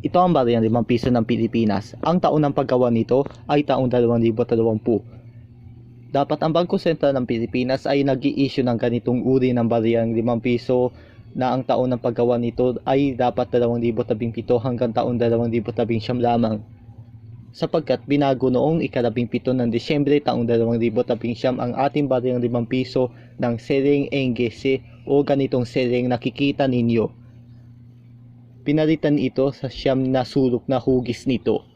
Ito ang barya ng 5 piso ng Pilipinas. Ang taon ng paggawa nito ay taong 2020. Dapat ang Bangko Sentral ng Pilipinas ay nag issue ng ganitong uri ng barya ng 5 piso na ang taon ng paggawa nito ay dapat 2017 hanggang taong 2019 lamang. Sapagkat binago noong ikalabing pito ng Disyembre taong 2019 ang ating barya ng 5 piso ng Sereng Engese o ganitong sereng nakikita ninyo pinalitan ito sa siyam na sulok na hugis nito.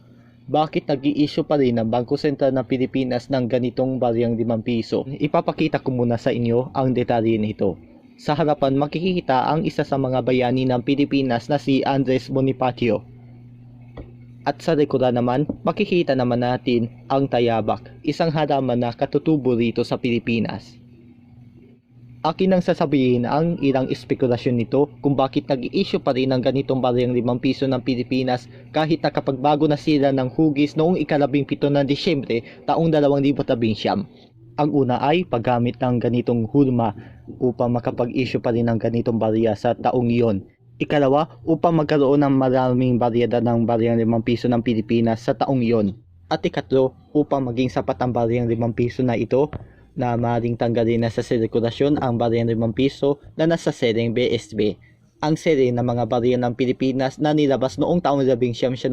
Bakit nag issue pa rin ang Bangko Sentral ng Pilipinas ng ganitong baryang 5 piso? Ipapakita ko muna sa inyo ang detalye nito. Sa harapan makikita ang isa sa mga bayani ng Pilipinas na si Andres Bonifacio. At sa likuran naman, makikita naman natin ang tayabak, isang halaman na katutubo rito sa Pilipinas. Akin ang sasabihin ang ilang espekulasyon nito kung bakit nag-i-issue pa rin ng ganitong baryang 5 piso ng Pilipinas kahit nakapagbago na sila ng hugis noong ikalabing pito ng Disyembre taong 2019. Ang una ay paggamit ng ganitong hulma upang makapag-issue pa rin ng ganitong barya sa taong iyon. Ikalawa, upang magkaroon ng maraming baryedad ng baryang 5 piso ng Pilipinas sa taong iyon. At ikatlo, upang maging sapat ang baryang 5 piso na ito na maaaring tanggalin na sa sirkulasyon ang barya ng 5 piso na nasa sereng BSB. Ang sere ng mga barya ng Pilipinas na nilabas noong taong 1975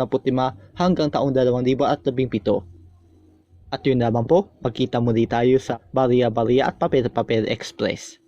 hanggang taong 2017. At yun lamang po, magkita muli tayo sa Barya Barya at Papel Papel Express.